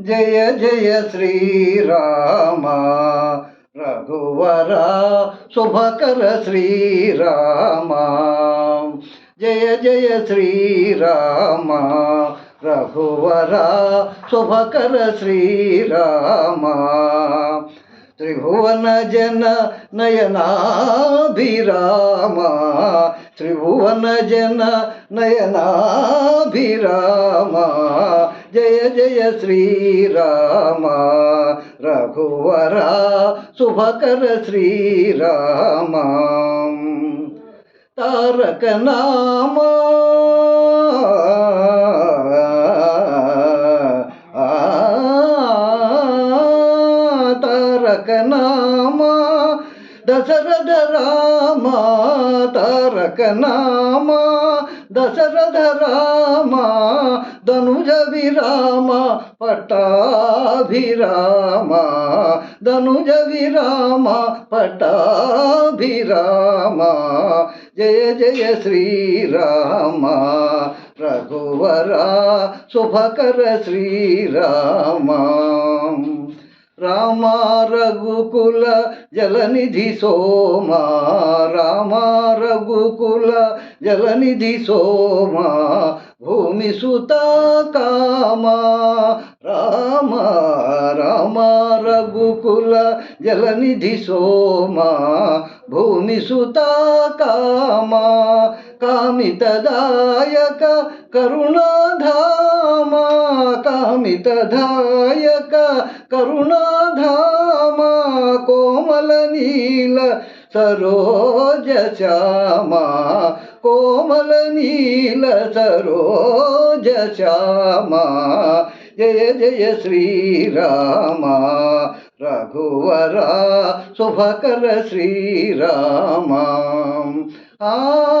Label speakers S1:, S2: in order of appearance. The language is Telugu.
S1: జయ జయ శ్రీరామ. రఘువర శుభకర శ్రీరామ. జయ జయ శ్రీరామ. రఘువర శుభకర శ్రీరామ. త్రిభువన జన నయనాభిరామ. త్రిభువన జన నయనాభిరామ జయ జయ శ్రీరామ రఘువర శుభకర శ్రీరామ తారక నామ తారక నామ దశరథ రామ తారక నామ దశరథ రామ ధనుజ విరామ పటాభిరామ ధనుజ విరామ పటాభిరామ జయ జయ శ్రీరామ రఘువరా శుభకర శ్రీరామ. రామ రఘుకుల జలనిధి సోమ రామ రఘుకుల జలనిధి సోమ భూమి సుత కామా రామ రామ రఘుకుల జలనిధి సోమ భూమి సుత కామా కామితదాయక కరుణాధామా. कामित धायक करुणा धाम कोमल नील, सरोज श्यामा, कोमल नील, सरोज श्यामा। जय जय श्री रामा रघुवरा, शुभकर श्रीरामा। आ